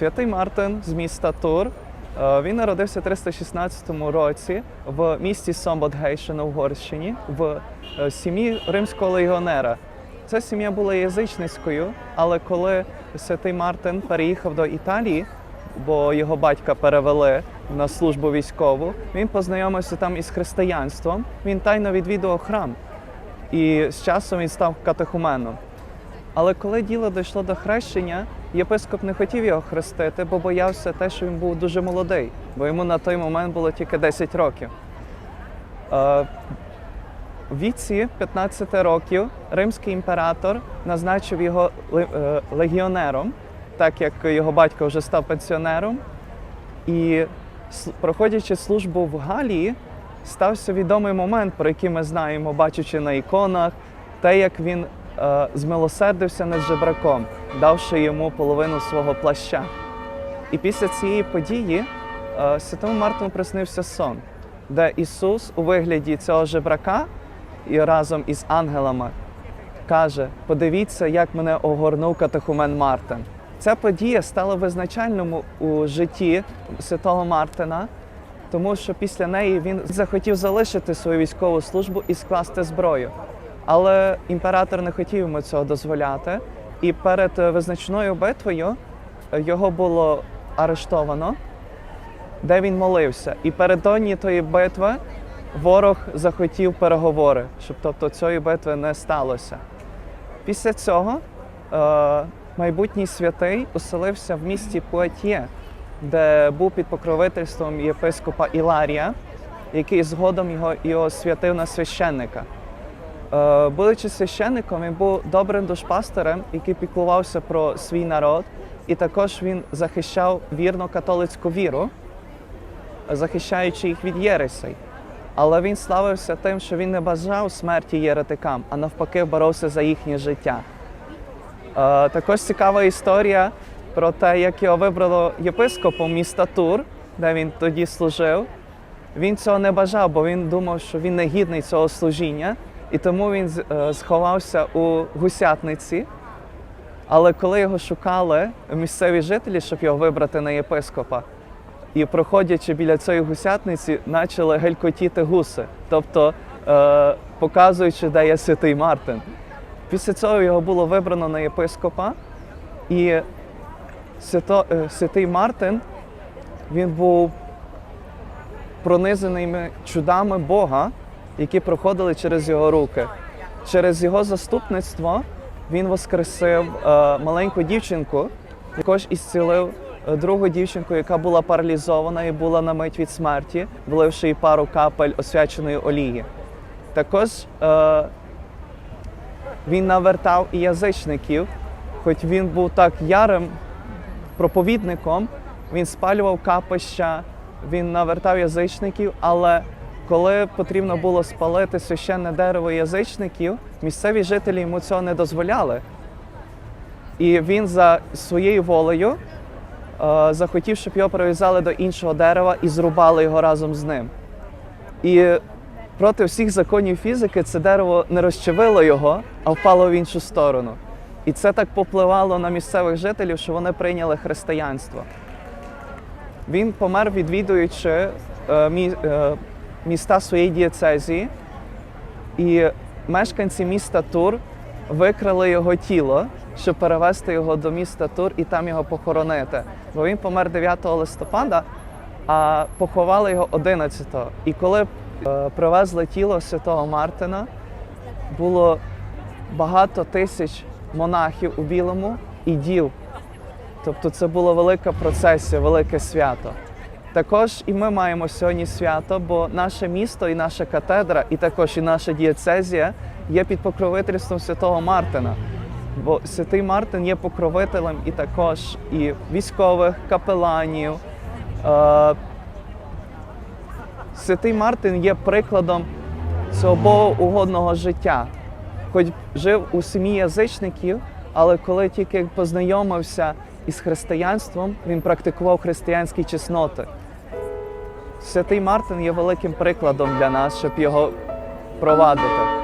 Святий Мартин з міста Тур. Е, Він народився в 316 році в місті Сомботгейше на Угорщині в е, сім'ї римського легіонера. Ця сім'я була язичницькою, але коли святий Мартин переїхав до Італії, бо його батька перевели на службу військову, він познайомився там із християнством. Він тайно відвідував храм, і з часом він став катехуменом. Але коли діло дійшло до хрещення, єпископ не хотів його хрестити, бо боявся те, що він був дуже молодий, бо йому на той момент було тільки 10 років. Е, В віці 15 років римський імператор назначив його е, легіонером, так як його батько вже став пенсіонером. І проходячи службу в Галії, стався відомий момент, про який ми знаємо, бачачи на іконах, те, як він змилосердився над жебраком, давши йому половину свого плаща. І після цієї події е, святому Мартину приснився сон, де Ісус у вигляді цього жебрака і разом із ангелами каже: подивіться, як мене огорнув катехумен Мартин. Ця подія стала визначальною у житті святого Мартина, тому що після неї він захотів залишити свою військову службу і скласти зброю. Але імператор не хотів йому цього дозволяти, і перед е, визначною битвою е, його було арештовано, де він молився. І передодні тої битви ворог захотів переговори, щоб тобто цієї битви не сталося. Після цього е, майбутній святий оселився в місті Пуатьє, де був під покровительством єпископа Іларія, який згодом його і освятив на священника. Е, Будучи священником, він був добрим душпастерем, який піклувався про свій народ, і також він захищав вірно католицьку віру, захищаючи їх від єресей. Але він славився тим, що він не бажав смерті єретикам, а навпаки боровся за їхнє життя. Е, Також цікава історія про те, як його вибрало єпископом міста Тур, де він тоді служив. Він цього не бажав, бо він думав, що він не гідний цього служіння, і тому він е, сховався у гусятниці. Але коли його шукали місцеві жителі, щоб його вибрати на єпископа, і проходячи біля цієї гусятниці, почали гелькотіти гуси, тобто е, показуючи, де є святий Мартин. Після цього його було вибрано на єпископа, і свято, е, святий Мартин він був пронизаними чудами Бога, які проходили через його руки. Через його заступництво він воскресив е, маленьку дівчинку, також ісцілив е, другу дівчинку, яка була паралізована і була на мить від смерті, вливши їй пару капель освяченої олії. Також е, він навертав і язичників, хоч він був так ярим проповідником, він спалював капища, він навертав язичників, але коли потрібно було спалити священне дерево язичників, місцеві жителі йому цього не дозволяли. І він за своєю волею е, захотів, щоб його прив'язали до іншого дерева і зрубали його разом з ним. І проти всіх законів фізики це дерево не розчавило його, а впало в іншу сторону. І це так попливало на місцевих жителів, що вони прийняли християнство. Він помер, відвідуючи е, мі- е, міста своєї дієцезії, і мешканці міста Тур викрали його тіло, щоб перевезти його до міста Тур і там його похоронити. Бо він помер 9 листопада, а поховали його 11-го. І коли е, привезли тіло святого Мартина, було багато тисяч монахів у білому і дів. Тобто це була велика процесія, велике свято. Також і ми маємо сьогодні свято, бо наше місто і наша катедра, і також і наша дієцезія є під покровительством святого Мартина. Бо святий Мартин є покровителем і також і військових капеланів. Е, Святий Мартин є прикладом цього богоугодного життя. Хоч жив у сім'ї язичників, але коли тільки познайомився із християнством, він практикував християнські чесноти. Святий Мартин є великим прикладом для нас, щоб його провадити.